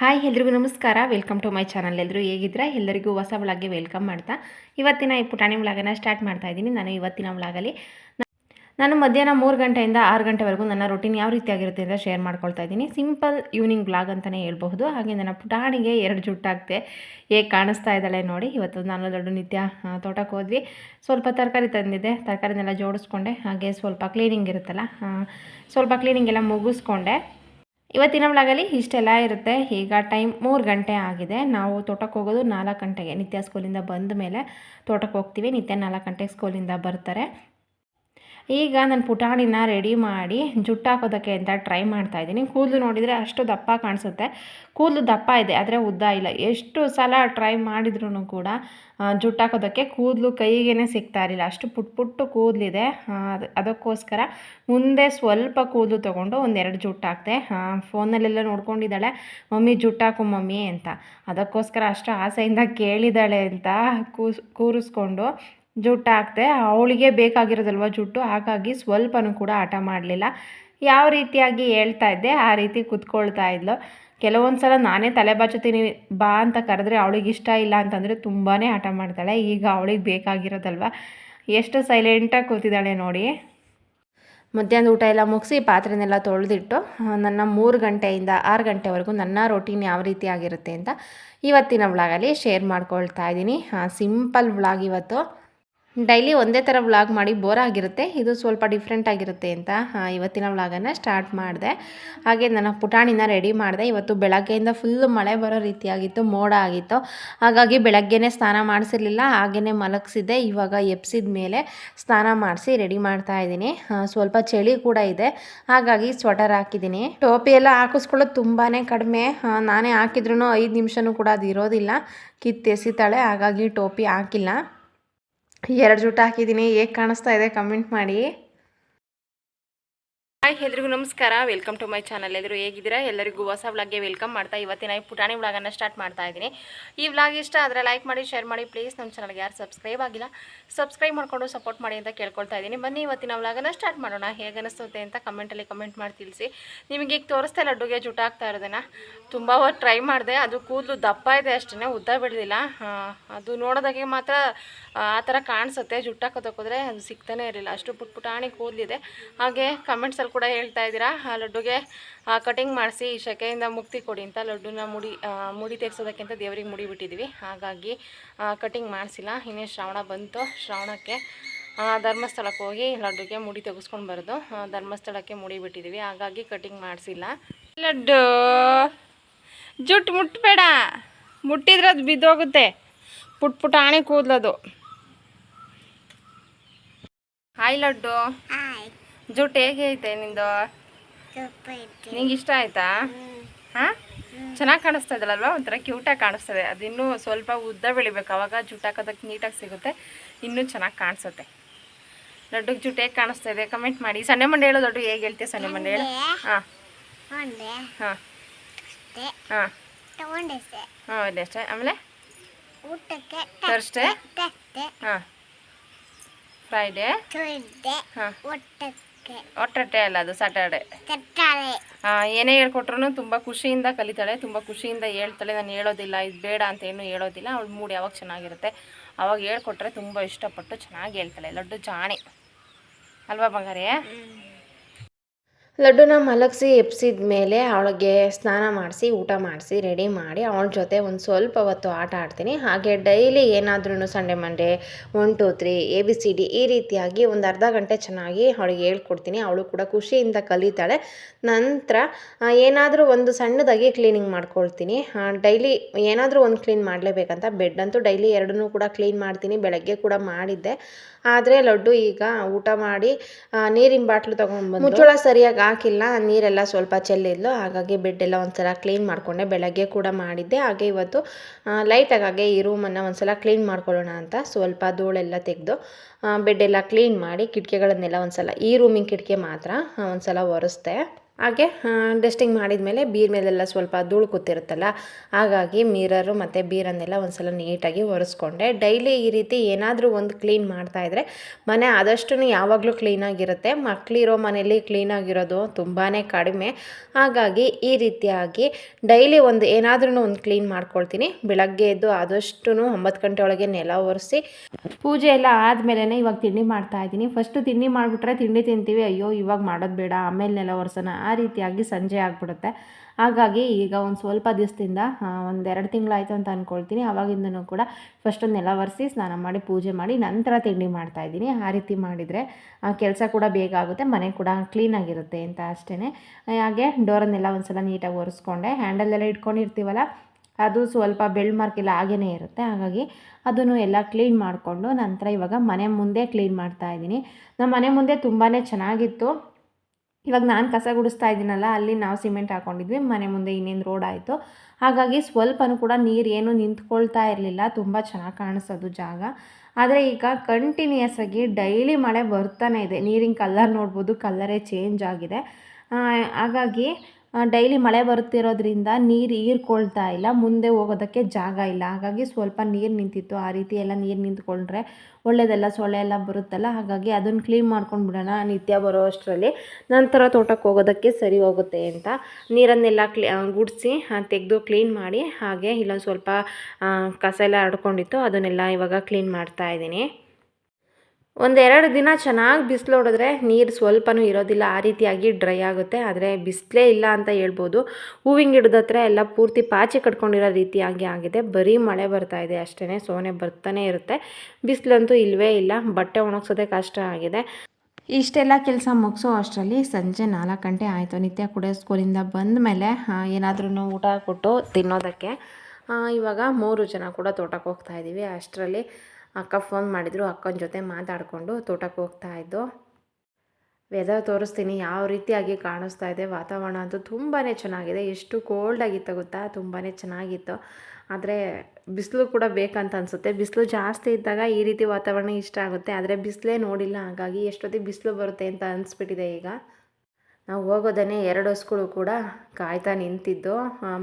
Hi, ಎಲ್ರಿಗೂ ನಮಸ್ಕಾರ. Welcome to my channel ಎಲ್ಲರೂ ಹೇಗಿದ್ದೀರಾ? ಎಲ್ಲರಿಗೂ ಹೊಸ ವ್ಲಾಗ್ಗೆ ವೆಲ್ಕಮ್ ಮಾಡ್ತಾ. ಇವತ್ತಿನ ಈ ಪುಟಾಣಿ ವ್ಲಾಗನ್ನು ಸ್ಟಾರ್ಟ್ ಮಾಡ್ತಾ ಇದ್ದೀನಿ. ನಾನು ಇವತ್ತಿನ ವ್ಲಾಗಲ್ಲಿ ನಾನು ಮಧ್ಯಾಹ್ನ ಮೂರು ಗಂಟೆಯಿಂದ ಆರು ಗಂಟೆವರೆಗೂ ನನ್ನ ರೊಟೀನ್ ಯಾವ ರೀತಿಯಾಗಿರುತ್ತೆ ಅಂತ ಶೇರ್ ಮಾಡ್ಕೊಳ್ತಾ ಇದ್ದೀನಿ. ಸಿಂಪಲ್ ಈವ್ನಿಂಗ್ ಬ್ಲಾಗ್ ಅಂತಲೇ ಹೇಳ್ಬಹುದು. ಹಾಗೆ ನನ್ನ ಪುಟಾಣಿಗೆ ಎರಡು ಜುಟ್ಟಾಗ್ತೆ. ಹೇಗೆ ಕಾಣಿಸ್ತಾ ಇದ್ದಾಳೆ ನೋಡಿ. ಇವತ್ತು ನಾನು ದೊಡ್ಡ ನಿತ್ಯ ತೋಟಕ್ಕೆ ಹೋದ್ವಿ. ಸ್ವಲ್ಪ ತರಕಾರಿ ತಂದಿದ್ದೆ. ತರಕಾರಿನೆಲ್ಲ ಜೋಡಿಸ್ಕೊಂಡೆ. ಹಾಗೆ ಸ್ವಲ್ಪ ಕ್ಲೀನಿಂಗ್ ಇರುತ್ತಲ್ಲ ಸ್ವಲ್ಪ ಕ್ಲೀನಿಂಗ್ ಎಲ್ಲ ಮುಗಿಸ್ಕೊಂಡೆ. ಇವತ್ತಿನ ಒಳಗಲ್ಲಿ ಇಷ್ಟೆಲ್ಲ ಇರುತ್ತೆ. ಈಗ ಟೈಮ್ ಮೂರು ಗಂಟೆ ಆಗಿದೆ. ನಾವು ತೋಟಕ್ಕೆ ಹೋಗೋದು ನಾಲ್ಕು ಗಂಟೆಗೆ. ನಿತ್ಯ ಸ್ಕೂಲಿಂದ ಬಂದ ಮೇಲೆ ತೋಟಕ್ಕೆ ಹೋಗ್ತೀವಿ. ನಿತ್ಯ ನಾಲ್ಕು ಗಂಟೆಗೆ ಸ್ಕೂಲಿಂದ ಬರ್ತಾರೆ. ಈಗ ನಾನು ಪುಟಾಣಿನ ರೆಡಿ ಮಾಡಿ ಜುಟ್ಟಾಕೋದಕ್ಕೆ ಅಂತ ಟ್ರೈ ಮಾಡ್ತಾ ಇದ್ದೀನಿ. ಕೂದಲು ನೋಡಿದರೆ ಅಷ್ಟು ದಪ್ಪ ಕಾಣಿಸುತ್ತೆ. ಕೂದಲು ದಪ್ಪ ಇದೆ, ಆದರೆ ಉದ್ದ ಇಲ್ಲ. ಎಷ್ಟು ಸಲ ಟ್ರೈ ಮಾಡಿದ್ರೂ ಕೂಡ ಜುಟ್ಟಾಕೋದಕ್ಕೆ ಕೂದಲು ಕೈಗೇ ಸಿಗ್ತಾ ಇರಲಿಲ್ಲ. ಅಷ್ಟು ಪುಟ್ ಪುಟ್ಟು ಕೂದಲಿದೆ. ಅದು, ಅದಕ್ಕೋಸ್ಕರ ಮುಂದೆ ಸ್ವಲ್ಪ ಕೂದಲು ತೊಗೊಂಡು ಒಂದೆರಡು ಜುಟ್ಟು ಹಾಕ್ತೆ. ಫೋನಲ್ಲೆಲ್ಲ ನೋಡ್ಕೊಂಡಿದ್ದಾಳೆ, ಮಮ್ಮಿ ಜುಟ್ಟು ಹಾಕು ಮಮ್ಮಿ ಅಂತ. ಅದಕ್ಕೋಸ್ಕರ ಅಷ್ಟು ಆಸೆಯಿಂದ ಕೇಳಿದ್ದಾಳೆ ಅಂತ ಕೂಸ್, ಕೂರಿಸ್ಕೊಂಡು ಜುಟ್ಟು ಹಾಕ್ದೆ ಅವಳಿಗೆ ಬೇಕಾಗಿರೋದಲ್ವ ಜುಟ್ಟು? ಹಾಗಾಗಿ ಸ್ವಲ್ಪನೂ ಕೂಡ ಆಟ ಮಾಡಲಿಲ್ಲ. ಯಾವ ರೀತಿಯಾಗಿ ಹೇಳ್ತಾ ಇದ್ದೆ, ಆ ರೀತಿ ಕುತ್ಕೊಳ್ತಾ ಇದ್ಲು. ಕೆಲವೊಂದು ಸಲ ನಾನೇ ತಲೆ ಬಾಚುತ್ತೀನಿ, ಬಾ ಅಂತ ಕರೆದ್ರೆ ಅವಳಿಗೆ ಇಷ್ಟ ಇಲ್ಲ ಅಂತಂದರೆ ತುಂಬಾ ಆಟ ಮಾಡ್ತಾಳೆ. ಈಗ ಅವಳಿಗೆ ಬೇಕಾಗಿರೋದಲ್ವ? ಎಷ್ಟು ಸೈಲೆಂಟಾಗಿ ಕೂತಿದ್ದಾಳೆ ನೋಡಿ. ಮಧ್ಯಾಹ್ನದ ಊಟ ಎಲ್ಲ ಮುಗಿಸಿ ಪಾತ್ರೆನೆಲ್ಲ ತೊಳೆದಿಟ್ಟು ನನ್ನ ಮೂರು ಗಂಟೆಯಿಂದ ಆರು ಗಂಟೆವರೆಗೂ ನನ್ನ ರೊಟೀನ್ ಯಾವ ರೀತಿ ಆಗಿರುತ್ತೆ ಅಂತ ಇವತ್ತಿನ ವ್ಲಾಗಲ್ಲಿ ಶೇರ್ ಮಾಡ್ಕೊಳ್ತಾ ಇದ್ದೀನಿ. ಸಿಂಪಲ್ ವ್ಲಾಗ್ ಇವತ್ತು. ಡೈಲಿ ಒಂದೇ ಥರ ವ್ಲಾಗ್ ಮಾಡಿ ಬೋರ್ ಆಗಿರುತ್ತೆ. ಇದು ಸ್ವಲ್ಪ ಡಿಫ್ರೆಂಟ್ ಆಗಿರುತ್ತೆ ಅಂತ ಇವತ್ತಿನ ವ್ಲಾಗನ್ನು ಸ್ಟಾರ್ಟ್ ಮಾಡಿದೆ. ಹಾಗೆ ನನ್ನ ಪುಟಾಣಿನ ರೆಡಿ ಮಾಡಿದೆ. ಇವತ್ತು ಬೆಳಗ್ಗೆಯಿಂದ ಫುಲ್ ಮಳೆ ಬರೋ ರೀತಿಯಾಗಿತ್ತು, ಮೋಡ ಆಗಿತ್ತು. ಹಾಗಾಗಿ ಬೆಳಗ್ಗೆನೇ ಸ್ನಾನ ಮಾಡಿಸಿರಲಿಲ್ಲ ಹಾಗೆಯೇ ಮಲಗಿಸಿದ್ದೆ. ಇವಾಗ ಎಪ್ಸಿದ ಮೇಲೆ ಸ್ನಾನ ಮಾಡಿಸಿ ರೆಡಿ ಮಾಡ್ತಾ ಇದ್ದೀನಿ. ಸ್ವಲ್ಪ ಚಳಿ ಕೂಡ ಇದೆ. ಹಾಗಾಗಿ ಸ್ವೆಟರ್ ಹಾಕಿದ್ದೀನಿ. ಟೋಪಿ ಎಲ್ಲ ಹಾಕಿಸ್ಕೊಳ್ಳೋದು ತುಂಬಾ ಕಡಿಮೆ. ನಾನೇ ಹಾಕಿದ್ರೂ ಐದು ನಿಮಿಷನೂ ಕೂಡ ಅದು ಇರೋದಿಲ್ಲ. ಕಿತ್ತೆಸಿತಾಳೆ, ಹಾಗಾಗಿ ಟೋಪಿ ಹಾಕಿಲ್ಲ. ಎರಡು ಜುಟ್ಟು ಹಾಕಿದ್ದೀನಿ ಹೇಗೆ ಕಾಣಿಸ್ತಾ ಇದೆ ಕಮೆಂಟ್ ಮಾಡಿ. ಹಾಯ್, ಎಲ್ರಿಗೂ ನಮಸ್ಕಾರ. ವೆಲ್ಕಮ್ ಟು ಮೈ ಚಾನಲ್ ಎಲ್ಲರೂ ಹೇಗಿದ್ದೀರಾ? ಎಲ್ಲರಿಗೂ ಹೊಸ ವ್ಲಾಗ್ಗೆ ವೆಲ್ಕಮ್ ಮಾಡ್ತಾ ಇವತ್ತಿನ ಈ ಪುಟಾಣಿ ವ್ಲಾಗನ್ನು ಸ್ಟಾರ್ಟ್ ಮಾಡ್ತಾ ಇದ್ದೀನಿ. ಈ ವ್ಲಾಗ್ ಇಷ್ಟ ಆದರೆ ಲೈಕ್ ಮಾಡಿ ಶೇರ್ ಮಾಡಿ. ಪ್ಲೀಸ್ ನಮ್ಮ ಚಾನಲ್ಗೆ ಯಾರು ಸಬ್ಸ್ಕ್ರೈಬ್ ಆಗಿಲ್ಲ ಸಬ್ಸ್ಕ್ರೈಬ್ ಮಾಡಿಕೊಂಡು ಸಪೋರ್ಟ್ ಮಾಡಿ ಅಂತ ಕೇಳ್ಕೊಳ್ತಾ ಇದ್ದೀನಿ. ಬನ್ನಿ, ಇವತ್ತಿನ ವ್ಲಾಗನ್ನು ಸ್ಟಾರ್ಟ್ ಮಾಡೋಣ. ಹೇಗೆ ಅನಿಸುತ್ತೆ ಅಂತ ಕಮೆಂಟಲ್ಲಿ ಕಮೆಂಟ್ ಮಾಡಿ ತಿಳಿಸಿ. ನಿಮಗೆ ಈಗ ತೋರಿಸ್ತಾ ಲಡ್ಡುಗೆ ಅಡುಗೆ ಜುಟ್ಟು ಹಾಕ್ತಾ ಇರೋದನ್ನು. ತುಂಬ ಹೊತ್ತು ಟ್ರೈ ಮಾಡಿದೆ. ಅದು ಕೂದಲು ದಪ್ಪ ಇದೆ ಅಷ್ಟೇ ಉದ್ದ ಬಿಡಲಿಲ್ಲ. ಅದು ನೋಡೋದಾಗೆ ಮಾತ್ರ, ಆ ಥರ ಕಾಣಿಸುತ್ತೆ. ಜುಟ್ಟಾಕೋದಕ್ಕೋದ್ರೆ ಅದು ಸಿಗ್ತಾನೆ ಇರಲಿಲ್ಲ. ಅಷ್ಟು ಪುಟ್ ಪುಟಾಣಿ ಕೂದಲಿದೆ. ಹಾಗೆ ಕಮೆಂಟ್ಸಲ್ಲಿ ಕೂಡ ಹೇಳ್ತಾ ಇದ್ದೀರಾ? ಆ, ಲಡ್ಡುಗೆ ಕಟಿಂಗ್ ಮಾಡಿಸಿ ಶೆಕೆಯಿಂದ ಮುಕ್ತಿ ಕೊಡಿ ಅಂತ ಲಡ್ಡುನ ಮುಡಿ ಮುಡಿ ತೆಗ್ಸೋದಕ್ಕಿಂತ ದೇವರಿಗೆ ಮುಡಿ ಬಿಟ್ಟಿದ್ವಿ. ಹಾಗಾಗಿ ಕಟಿಂಗ್ ಮಾಡಿಸಿಲ್ಲ. ಇನ್ನೇ ಶ್ರಾವಣ ಬಂತು. ಶ್ರಾವಣಕ್ಕೆ ಧರ್ಮಸ್ಥಳಕ್ಕೆ ಹೋಗಿ ಲಡ್ಡುಗೆ ಮುಡಿ ತೆಗೆಸ್ಕೊಂಡು ಬರೋದು. ಧರ್ಮಸ್ಥಳಕ್ಕೆ ಮುಡಿ ಬಿಟ್ಟಿದ್ದೀವಿ ಹಾಗಾಗಿ ಕಟಿಂಗ್ ಮಾಡಿಸಿಲ್ಲ. ಲಡ್ಡು ಜುಟ್ಟು ಮುಟ್ಟಬೇಡ ಮುಟ್ಟಿದ್ರೆ ಅದು ಬಿದ್ದೋಗುತ್ತೆ. ಪುಟ್ ಪುಟಾಣಿ ಕೂದಲದು. ಹಾಯ್ ಲಡ್ಡು. ಜುಟ್ಟು ಹೇಗೆ ಐತೆ ನಿಂದು? ನಿಂಗೆ ಇಷ್ಟ ಆಯ್ತಾ? ಹಾಂ? ಚೆನ್ನಾಗಿ ಕಾಣಿಸ್ತಾ ಇದಲ್ಲಲ್ವಾ ಒಂಥರ ಕ್ಯೂಟಾಗಿ ಕಾಣಿಸ್ತದೆ. ಅದು ಇನ್ನೂ ಸ್ವಲ್ಪ ಉದ್ದ ಬೆಳಿಬೇಕು. ಅವಾಗ ಜುಟ್ಟು ಹಾಕೋದಕ್ಕೆ ನೀಟಾಗಿ ಸಿಗುತ್ತೆ. ಇನ್ನೂ ಚೆನ್ನಾಗಿ ಕಾಣಿಸುತ್ತೆ. ದೊಡ್ಡ ಜುಟ್ಟು ಹೇಗೆ ಕಾಣಿಸ್ತಾ ಇದೆ? ಕಮೆಂಟ್ ಮಾಡಿ. ಸಣ್ಣ ಮಂಡೆ ಹೇಳೋ ದೊಡ್ಡ ಹೇಗೆ ಹೇಳ್ತೀಯ ಸಣ್ಣ ಮಂಡೆ ಹೇಳು? ಹಾಂ. ಹಾಂ. ಹಾಂ. ಅಷ್ಟೇ. ಆಮೇಲೆ? ಹಾಂ. ಫ್ರೈಡೇ ಹಾಂ. ಒಟ್ಟಟ್ಟೆ ಅಲ್ಲ ಅದು ಸಾಟರ್ಡೆ ಏನೇ ಹೇಳ್ಕೊಟ್ರು ತುಂಬ ಖುಷಿಯಿಂದ ಕಲಿತಾಳೆ ತುಂಬ ಖುಷಿಯಿಂದ ಹೇಳ್ತಾಳೆ ನಾನು ಹೇಳೋದಿಲ್ಲ ಇದು ಬೇಡ ಅಂತ ಏನು ಹೇಳೋದಿಲ್ಲ ಅವ್ಳು ಮೂಡ್ ಯಾವಾಗ ಚೆನ್ನಾಗಿರುತ್ತೆ ಅವಾಗ ಹೇಳ್ಕೊಟ್ರೆ ತುಂಬ ಇಷ್ಟಪಟ್ಟು ಚೆನ್ನಾಗಿ ಹೇಳ್ತಾಳೆ ಲಡ್ಡು ಜಾಣೆ. ಅಲ್ವಾ ಬಂಗಾರಿ? ಲಡ್ಡುನ ಮಲಗಿಸಿ ಎಪ್ಸಿದ ಮೇಲೆ ಅವಳಿಗೆ ಸ್ನಾನ ಮಾಡಿಸಿ, ಊಟ ಮಾಡಿಸಿ ರೆಡಿ ಮಾಡಿ ಅವಳ ಜೊತೆ ಒಂದು ಸ್ವಲ್ಪ ಹೊತ್ತು ಆಟ ಆಡ್ತೀನಿ. ಹಾಗೆ ಡೈಲಿ ಏನಾದ್ರೂ Sunday Monday one two three A B C D ಈ ರೀತಿಯಾಗಿ ಒಂದು ಅರ್ಧ ಗಂಟೆ ಚೆನ್ನಾಗಿ ಅವಳಿಗೆ ಹೇಳ್ಕೊಡ್ತೀನಿ. ಅವಳು ಕೂಡ ಖುಷಿಯಿಂದ ಕಲಿತಾಳೆ. ನಂತರ ಏನಾದರೂ ಒಂದು ಸಣ್ಣದಾಗಿ ಕ್ಲೀನಿಂಗ್ ಮಾಡ್ಕೊಳ್ತೀನಿ. ಡೈಲಿ ಏನಾದರೂ ಒಂದು ಕ್ಲೀನ್ ಮಾಡಲೇಬೇಕಂತ ಬೆಡ್ ಅಂತೂ ಡೈಲಿ ಎರಡನ್ನೂ ಕೂಡ ಕ್ಲೀನ್ ಮಾಡ್ತೀನಿ. ಬೆಳಗ್ಗೆ ಕೂಡ ಮಾಡಿದ್ದೆ. ಆದರೆ ಲಡ್ಡು ಈಗ ಊಟ ಮಾಡಿ ನೀರಿನ ಬಾಟ್ಲು ತೊಗೊಂಡ್ಬಂದು ಮುಚ್ಚಳ ಸರಿಯಾಗಿ ಹಾಕಿಲ್ಲ ನೀರೆಲ್ಲ ಸ್ವಲ್ಪ ಚೆಲ್ಲಿದ್ಲು. ಹಾಗಾಗಿ ಬೆಡ್ ಎಲ್ಲ ಒಂದ್ಸಲ ಕ್ಲೀನ್ ಮಾಡಿಕೊಂಡೆ. ಬೆಳಗ್ಗೆ ಕೂಡ ಮಾಡಿದ್ದೆ. ಹಾಗೆ ಇವತ್ತು ಲೈಟಾಗಿ ಹಾಗೆ ಈ ರೂಮನ್ನು ಒಂದ್ಸಲ ಕ್ಲೀನ್ ಮಾಡ್ಕೊಳ್ಳೋಣ ಅಂತ ಸ್ವಲ್ಪ ಧೂಳೆಲ್ಲ ತೆಗೆದು ಬೆಡ್ ಎಲ್ಲ ಕ್ಲೀನ್ ಮಾಡಿ ಕಿಟಕಿಗಳನ್ನೆಲ್ಲ ಒಂದ್ಸಲ, ಈ ರೂಮಿನ ಕಿಟಕಿ ಮಾತ್ರ ಒಂದ್ಸಲ ಒರೆಸ್ದೆ. ಹಾಗೆ ಡಸ್ಟಿಂಗ್ ಮಾಡಿದ್ಮೇಲೆ ಬೀರ್ ಮೇಲೆಲ್ಲ ಸ್ವಲ್ಪ ಧೂಳು ಕೂತಿರುತ್ತಲ್ಲ ಹಾಗಾಗಿ ಮಿರರು ಮತ್ತು ಬೀರನ್ನೆಲ್ಲ ಒಂದ್ಸಲ ನೀಟಾಗಿ ಒರೆಸ್ಕೊಂಡೆ. ಡೈಲಿ ಈ ರೀತಿ ಏನಾದರೂ ಒಂದು ಕ್ಲೀನ್ ಮಾಡ್ತಾಯಿದ್ರೆ ಮನೆ ಆದಷ್ಟು ಯಾವಾಗಲೂ ಕ್ಲೀನಾಗಿರುತ್ತೆ ಮಕ್ಕಳಿರೋ ಮನೇಲಿ ಕ್ಲೀನಾಗಿರೋದು ತುಂಬಾ ಕಡಿಮೆ. ಹಾಗಾಗಿ ಈ ರೀತಿಯಾಗಿ ಡೈಲಿ ಒಂದು ಏನಾದ್ರೂ ಒಂದು ಕ್ಲೀನ್ ಮಾಡ್ಕೊಳ್ತೀನಿ. ಬೆಳಗ್ಗೆ ಎದ್ದು ಆದಷ್ಟು ಒಂಬತ್ತು ಗಂಟೆ ಒಳಗೆ ನೆಲ ಒರೆಸಿ, ಪೂಜೆ ಎಲ್ಲ ಆದಮೇಲೆ ಇವಾಗ ತಿಂಡಿ ಮಾಡ್ತಾ ಇದ್ದೀನಿ. ಫಸ್ಟು ತಿಂಡಿ ಮಾಡಿಬಿಟ್ರೆ ತಿಂಡಿ ತಿಂತೀವಿ. ಅಯ್ಯೋ, ಇವಾಗ ಮಾಡೋದು ಬೇಡ. ಆಮೇಲೆ ನೆಲ ಒರೆಸೋಣ. ಆ ರೀತಿಯಾಗಿ ಸಂಜೆ ಆಗಿಬಿಡುತ್ತೆ. ಹಾಗಾಗಿ ಈಗ ಒಂದು ಸ್ವಲ್ಪ ದಿವಸದಿಂದ ಒಂದೆರಡು ತಿಂಗಳಾಯಿತು ಅಂತ ಅಂದ್ಕೊಳ್ತೀನಿ ಆವಾಗಿಂದನೂ ಕೂಡ ಫಸ್ಟ್ ನೆಲ ಒರೆಸಿ ಸ್ನಾನ ಮಾಡಿ ಪೂಜೆ ಮಾಡಿ ನಂತರ ತಿಂಡಿ ಮಾಡ್ತಾಯಿದ್ದೀನಿ ಆ ರೀತಿ ಮಾಡಿದರೆ ಕೆಲಸ ಕೂಡ ಬೇಗ ಆಗುತ್ತೆ. ಮನೆ ಕೂಡ ಕ್ಲೀನಾಗಿರುತ್ತೆ ಅಂತ ಅಷ್ಟೇ ಹಾಗೆ ಡೋರನ್ನೆಲ್ಲ ಒಂದು ಸಲ ನೀಟಾಗಿ ಒರೆಸ್ಕೊಂಡೆ. ಹ್ಯಾಂಡಲೆಲ್ಲ ಇಟ್ಕೊಂಡಿರ್ತೀವಲ್ಲ, ಅದು ಸ್ವಲ್ಪ ಬೆಳ್ ಮಾರ್ಕ್ ಎಲ್ಲ ಹಾಗೇ ಇರುತ್ತೆ. ಹಾಗಾಗಿ ಅದನ್ನು ಎಲ್ಲ ಕ್ಲೀನ್ ಮಾಡಿಕೊಂಡು ನಂತರ ಇವಾಗ ಮನೆ ಮುಂದೆ ಕ್ಲೀನ್ ಮಾಡ್ತಾ ಇದ್ದೀನಿ. ನಮ್ಮ ಮನೆ ಮುಂದೆ ತುಂಬಾ ಚೆನ್ನಾಗಿತ್ತು. ಇವಾಗ ನಾನು ಕಸ ಗುಡಿಸ್ತಾ ಇದ್ದೀನಲ್ಲ, ಅಲ್ಲಿ ನಾವು ಸಿಮೆಂಟ್ ಹಾಕ್ಕೊಂಡಿದ್ವಿ ಮನೆ ಮುಂದೆ ಇನ್ನೇನು ರೋಡ್ ಆಯಿತು. ಹಾಗಾಗಿ ಸ್ವಲ್ಪನೂ ಕೂಡ ನೀರು ಏನು ನಿಂತ್ಕೊಳ್ತಾ ಇರಲಿಲ್ಲ, ತುಂಬ ಚೆನ್ನಾಗಿ ಕಾಣಿಸೋದು ಜಾಗ. ಆದರೆ ಈಗ ಕಂಟಿನ್ಯೂಯಸ್ ಆಗಿ ಡೈಲಿ ಮಳೆ ಬರ್ತಾನೆ ಇದೆ. ನೀರಿನ ಕಲ್ಲರ್ ನೋಡ್ಬೋದು ಕಲ್ಲರೇ ಚೇಂಜ್ ಆಗಿದೆ. ಹಾಗಾಗಿ ಡೈಲಿ ಮಳೆ ಬರುತ್ತಿರೋದ್ರಿಂದ ನೀರು ಹೀರ್ಕೊಳ್ತಾ ಇಲ್ಲ, ಮುಂದೆ ಹೋಗೋದಕ್ಕೆ ಜಾಗ ಇಲ್ಲ. ಹಾಗಾಗಿ ಸ್ವಲ್ಪ ನೀರು ನಿಂತಿತ್ತು. ಆ ರೀತಿ ಎಲ್ಲ ನೀರು ನಿಂತ್ಕೊಂಡ್ರೆ ಒಳ್ಳೆಯದೆಲ್ಲ ಸೊಳ್ಳೆ ಎಲ್ಲ ಬರುತ್ತಲ್ಲ. ಹಾಗಾಗಿ ಅದನ್ನು ಕ್ಲೀನ್ ಮಾಡ್ಕೊಂಡು ಬಿಡೋಣ ನಿತ್ಯ ಬರೋ ಅಷ್ಟರಲ್ಲಿ. ನಂತರ ತೋಟಕ್ಕೆ ಹೋಗೋದಕ್ಕೆ ಸರಿ ಹೋಗುತ್ತೆ ಅಂತ. ನೀರನ್ನೆಲ್ಲ ಕ್ಲೀ ಗುಡಿಸಿ ತೆಗೆದು ಕ್ಲೀನ್ ಮಾಡಿ ಹಾಗೆ ಇಲ್ಲೊಂದು ಸ್ವಲ್ಪ ಕಸ ಎಲ್ಲ ಹರಡ್ಕೊಂಡಿತ್ತು. ಅದನ್ನೆಲ್ಲ ಇವಾಗ ಕ್ಲೀನ್ ಮಾಡ್ತಾ ಇದ್ದೀನಿ. ಒಂದೆರಡು ದಿನ ಚೆನ್ನಾಗಿ ಬಿಸಿಲು ಹೊಡೆದ್ರೆ ನೀರು ಸ್ವಲ್ಪನೂ ಇರೋದಿಲ್ಲ. ಆ ರೀತಿಯಾಗಿ ಡ್ರೈ ಆಗುತ್ತೆ. ಆದರೆ ಬಿಸಿಲೇ ಇಲ್ಲ ಅಂತ ಹೇಳ್ಬೋದು. ಹೂವಿನ ಗಿಡದ ಹತ್ರ ಎಲ್ಲ ಪೂರ್ತಿ ಪಾಚಿ ಕಟ್ಕೊಂಡಿರೋ ರೀತಿಯಾಗಿ ಆಗಿದೆ. ಬರೀ ಮಳೆ ಬರ್ತಾ ಇದೆ ಅಷ್ಟೇ ಸೋನೆ ಬರ್ತಾನೆ ಇರುತ್ತೆ. ಬಿಸಿಲಂತೂ ಇಲ್ಲವೇ ಇಲ್ಲ. ಬಟ್ಟೆ ಒಣಗಿಸೋದೆ ಕಷ್ಟ ಆಗಿದೆ. ಇಷ್ಟೆಲ್ಲ ಕೆಲಸ ಮುಗಿಸೋ ಅಷ್ಟರಲ್ಲಿ ಸಂಜೆ ನಾಲ್ಕು ಗಂಟೆ ಆಯಿತು. ನಿತ್ಯ ಕೂಡ ಸ್ಕೂಲಿಂದ ಬಂದ ಮೇಲೆ ಏನಾದ್ರೂ ಊಟ ಕೊಟ್ಟು ತಿನ್ನೋದಕ್ಕೆ. ಇವಾಗ ಮೂರು ಜನ ಕೂಡ ತೋಟಕ್ಕೆ ಹೋಗ್ತಾ ಇದ್ದೀವಿ ಅಷ್ಟರಲ್ಲಿ ಅಕ್ಕ ಫೋನ್ ಮಾಡಿದರು, ಅಕ್ಕನ ಜೊತೆ ಮಾತಾಡಿಕೊಂಡು ತೋಟಕ್ಕೆ ಹೋಗ್ತಾ ಇದ್ದು ವೆದರ್ ತೋರಿಸ್ತೀನಿ, ಯಾವ ರೀತಿಯಾಗಿ ಕಾಣಿಸ್ತಾ ಇದೆ, ವಾತಾವರಣ ಅಂತೂ ತುಂಬಾ ಚೆನ್ನಾಗಿದೆ, ಎಷ್ಟು ಕೋಲ್ಡ್ ಆಗಿತ್ತು ಗೊತ್ತಾ ತುಂಬಾ ಚೆನ್ನಾಗಿತ್ತು, ಆದರೆ ಬಿಸಿಲು ಕೂಡ ಬೇಕಂತ ಅನಿಸುತ್ತೆ, ಬಿಸಿಲು ಜಾಸ್ತಿ ಇದ್ದಾಗ ಈ ರೀತಿ ವಾತಾವರಣ ಇಷ್ಟ ಆಗುತ್ತೆ, ಆದರೆ ಬಿಸಿಲೇ ನೋಡಿಲ್ಲ, ಹಾಗಾಗಿ ಎಷ್ಟೊತ್ತಿಗೆ ಬಿಸಿಲು ಬರುತ್ತೆ ಅಂತ ಅನಿಸ್ಬಿಟ್ಟಿದೆ ಈಗ. ನಾವು ಹೋಗೋದನ್ನೇ ಎರಡು ಹಸುಗಳು ಕೂಡ ಕಾಯ್ತಾ ನಿಂತಿದ್ದು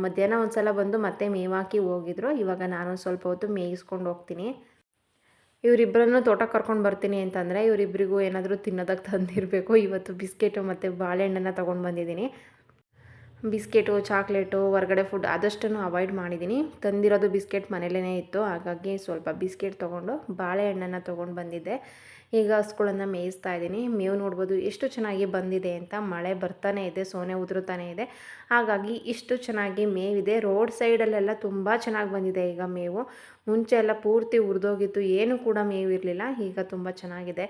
ಮಧ್ಯಾಹ್ನ ಒಂದು ಸಲ ಬಂದು ಮತ್ತೆ ಮೇವಾಕಿ ಹೋಗಿದ್ರು, ಇವಾಗ ನಾನು ಸ್ವಲ್ಪ ಹೊತ್ತು ಮೇಯಿಸ್ಕೊಂಡು ಹೋಗ್ತೀನಿ. ಇವರಿಬ್ಬರನ್ನು ತೋಟಕ್ಕೆ ಕರ್ಕೊಂಡು ಬರ್ತೀನಿ ಅಂತಂದರೆ ಇವರಿಬ್ಬರಿಗೂ ಏನಾದರೂ ತಿನ್ನೋದಕ್ಕೆ ತಂದಿರಬೇಕು. ಇವತ್ತು ಬಿಸ್ಕೆಟು ಮತ್ತು ಬಾಳೆಹಣ್ಣನ್ನು ತೊಗೊಂಡು ಬಂದಿದ್ದೀನಿ. ಬಿಸ್ಕೆಟು, ಚಾಕ್ಲೇಟು, ಹೊರಗಡೆ ಫುಡ್ ಆದಷ್ಟನ್ನು ಅವಾಯ್ಡ್ ಮಾಡಿದ್ದೀನಿ. ತಂದಿರೋದು ಬಿಸ್ಕೆಟ್ ಮನೇಲೇ ಇತ್ತು. ಹಾಗಾಗಿ ಸ್ವಲ್ಪ ಬಿಸ್ಕೆಟ್ ತೊಗೊಂಡು ಬಾಳೆಹಣ್ಣನ್ನು ತೊಗೊಂಡು ಬಂದಿದ್ದೆ. ಈಗ ಹಸುಗಳನ್ನು ಮೇಯಿಸ್ತಾ ಇದ್ದೀನಿ. ಮೇವು ನೋಡ್ಬೋದು ಎಷ್ಟು ಚೆನ್ನಾಗಿ ಬಂದಿದೆ ಅಂತ ಮಳೆ ಬರ್ತಾನೆ ಇದೆ, ಸೋನೆ ಉದುರುತ್ತಾನೆ ಇದೆ. ಹಾಗಾಗಿ ಇಷ್ಟು ಚೆನ್ನಾಗಿ ಮೇವಿದೆ. ರೋಡ್ ಸೈಡಲ್ಲೆಲ್ಲ ತುಂಬ ಚೆನ್ನಾಗಿ ಬಂದಿದೆ ಈಗ ಮೇವು. ಮುಂಚೆ ಎಲ್ಲ ಪೂರ್ತಿ ಉರಿದೋಗಿತ್ತು, ಏನು ಕೂಡ ಮೇವು ಇರಲಿಲ್ಲ, ಈಗ ತುಂಬ ಚೆನ್ನಾಗಿದೆ.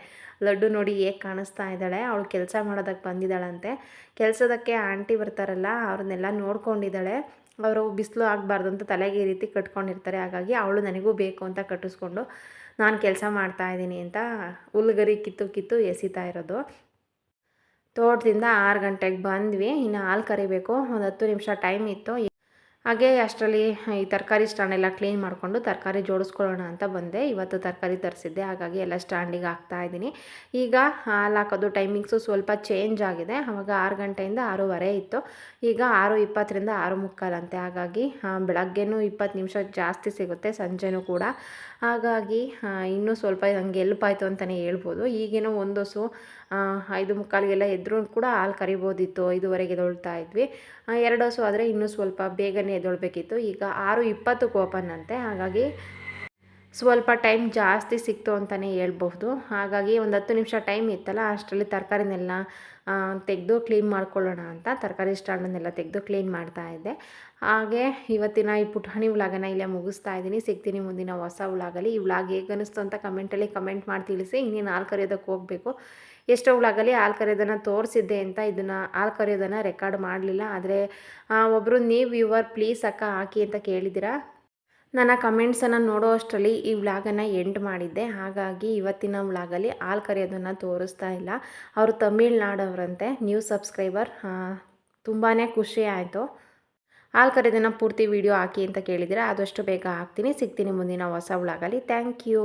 ಲಡ್ಡು ನೋಡಿ ಹೇಗೆ ಕಾಣಿಸ್ತಾ ಇದ್ದಾಳೆ. ಅವಳು ಕೆಲಸ ಮಾಡೋದಕ್ಕೆ ಬಂದಿದ್ದಾಳಂತೆ. ಕೆಲಸದಕ್ಕೆ ಆಂಟಿ ಬರ್ತಾರಲ್ಲ, ಅವ್ರನ್ನೆಲ್ಲ ನೋಡ್ಕೊಂಡಿದ್ದಾಳೆ. ಅವರು ಬಿಸಿಲು ಆಗಬಾರ್ದು ಅಂತ ತಲೆಗೆ ಈ ರೀತಿ ಕಟ್ಕೊಂಡಿರ್ತಾರೆ. ಹಾಗಾಗಿ ಅವಳು ನನಗೂ ಬೇಕು ಅಂತ ಕಟ್ಟಿಸ್ಕೊಂಡು ನಾನು ಕೆಲಸ ಮಾಡ್ತಾಯಿದ್ದೀನಿ ಅಂತ ಹುಲ್ಗರಿ ಕಿತ್ತು ಕಿತ್ತು ಎಸಿತಾ ಇರೋದು. ತೋಟದಿಂದ ಆರು ಗಂಟೆಗೆ ಬಂದ್ವಿ. ಇನ್ನು ಹಾಲು ಕರಿಬೇಕು. ಒಂದು ಹತ್ತು ನಿಮಿಷ ಟೈಮ್ ಇತ್ತು. ಹಾಗೆ ಅಷ್ಟರಲ್ಲಿ ಈ ತರಕಾರಿ ಸ್ಟ್ಯಾಂಡೆಲ್ಲ ಕ್ಲೀನ್ ಮಾಡಿಕೊಂಡು ತರಕಾರಿ ಜೋಡಿಸ್ಕೊಳ್ಳೋಣ ಅಂತ ಬಂದೆ. ಇವತ್ತು ತರಕಾರಿ ತರಿಸಿದ್ದೆ. ಹಾಗಾಗಿ ಎಲ್ಲ ಸ್ಟ್ಯಾಂಡಿಗೆ ಇದ್ದೀನಿ. ಈಗ ಹಾಲು ಹಾಕೋದು ಟೈಮಿಂಗ್ಸು ಸ್ವಲ್ಪ ಚೇಂಜ್ ಆಗಿದೆ. ಆವಾಗ ಆರು ಗಂಟೆಯಿಂದ ಆರೂವರೆ ಇತ್ತು. ಈಗ ಆರು ಇಪ್ಪತ್ತರಿಂದ ಆರು ಮುಕ್ಕಾಲಂತೆ. ಹಾಗಾಗಿ ಬೆಳಗ್ಗೆನೂ ಇಪ್ಪತ್ತು ನಿಮಿಷ ಜಾಸ್ತಿ ಸಿಗುತ್ತೆ. ಸಂಜೆನೂ ಕೂಡ. ಹಾಗಾಗಿ ಇನ್ನೂ ಸ್ವಲ್ಪ ಹಂಗೆ ಎಲ್ಪ್ ಆಯಿತು ಅಂತಲೇ ಹೇಳ್ಬೋದು. ಈಗೇನೋ ಒಂದು ಹೊಸು ಐದು ಮುಕ್ಕಾಲಿಗೆಲ್ಲ ಎದ್ರೂ ಕೂಡ ಹಾಲು ಕರಿಬೋದಿತ್ತು, ಐದುವರೆಗೆ ದೊಳ್ತಾ ಇದ್ವಿ. ಎರಡು ಹಸು ಆದರೆ ಇನ್ನೂ ಸ್ವಲ್ಪ ಬೇಗನೆ ಎದೊಳ್ಬೇಕಿತ್ತು ಈಗ ಆರು ಇಪ್ಪತ್ತಕ್ಕೆ ಓಪನ್ ಅಂತೆ. ಹಾಗಾಗಿ ಸ್ವಲ್ಪ ಟೈಮ್ ಜಾಸ್ತಿ ಸಿಕ್ತು ಅಂತಲೇ ಹೇಳ್ಬಹುದು. ಹಾಗಾಗಿ ಒಂದು ಹತ್ತು ನಿಮಿಷ ಟೈಮ್ ಇತ್ತಲ್ಲ, ಅಷ್ಟರಲ್ಲಿ ತರಕಾರಿನೆಲ್ಲ ತೆಗೆದು ಕ್ಲೀನ್ ಮಾಡ್ಕೊಳ್ಳೋಣ ಅಂತ ತರಕಾರಿ ಸ್ಟ್ಯಾಂಡನ್ನೆಲ್ಲ ತೆಗೆದು ಕ್ಲೀನ್ ಮಾಡ್ತಾ ಇದ್ದೆ. ಹಾಗೆ ಇವತ್ತಿನ ಈ ಪುಟಾಣಿ ವ್ಲಾಗನ್ನು ಇಲ್ಲೇ ಮುಗಿಸ್ತಾ ಇದ್ದೀನಿ. ಸಿಗ್ತೀನಿ ಮುಂದಿನ ಹೊಸ ವ್ಲಾಗಲ್ಲಿ. ಈ ವ್ಲಾಗ್ ಹೇಗೆ ಅನ್ನಿಸ್ತು ಅಂತ ಕಮೆಂಟಲ್ಲಿ ಕಮೆಂಟ್ ಮಾಡಿ ತಿಳಿಸಿ. ಇನ್ನೇನು ಹಾಲು ಕರೆಯೋದಕ್ಕೆ ಹೋಗಬೇಕು. ಎಷ್ಟೋ ವ್ಲಾಗಲ್ಲಿ ಹಾಲು ಕರೆಯೋದನ್ನು ತೋರಿಸಿದ್ದೆ ಅಂತ ಇದನ್ನು ಹಾಲು ಕರೆಯೋದನ್ನು ರೆಕಾರ್ಡ್ ಮಾಡಲಿಲ್ಲ. ಆದರೆ ಒಬ್ಬರು ನೀವು ವ್ಯೂವರ್ ಪ್ಲೀಸ್ ಅಕ್ಕ ಹಾಕಿ ಅಂತ ಕೇಳಿದ್ದೀರಾ? ನನ್ನ ಕಮೆಂಟ್ಸನ್ನು ನೋಡೋ ಅಷ್ಟರಲ್ಲಿ ಈ ವ್ಲಾಗನ್ನು ಎಂಡ್ ಮಾಡಿದ್ದೆ. ಹಾಗಾಗಿ ಇವತ್ತಿನ ವ್ಲಾಗಲ್ಲಿ ಹಾಲು ಕರೆಯೋದನ್ನು ತೋರಿಸ್ತಾ ಇಲ್ಲ. ಅವರು ತಮಿಳ್ನಾಡವರಂತೆ ನ್ಯೂ ಸಬ್ಸ್ಕ್ರೈಬರ್ ತುಂಬಾ ಖುಷಿ ಆಯಿತು. ಹಾಲು ದಿನ ಪೂರ್ತಿ ವೀಡಿಯೋ ಹಾಕಿ ಅಂತ ಕೇಳಿದರೆ ಆದಷ್ಟು ಬೇಗ ಹಾಕ್ತೀನಿ. ಸಿಗ್ತೀನಿ ಮುಂದಿನ ಹೊಸ ವ್ಲಾಗಲ್ಲಿ ಥ್ಯಾಂಕ್ ಯು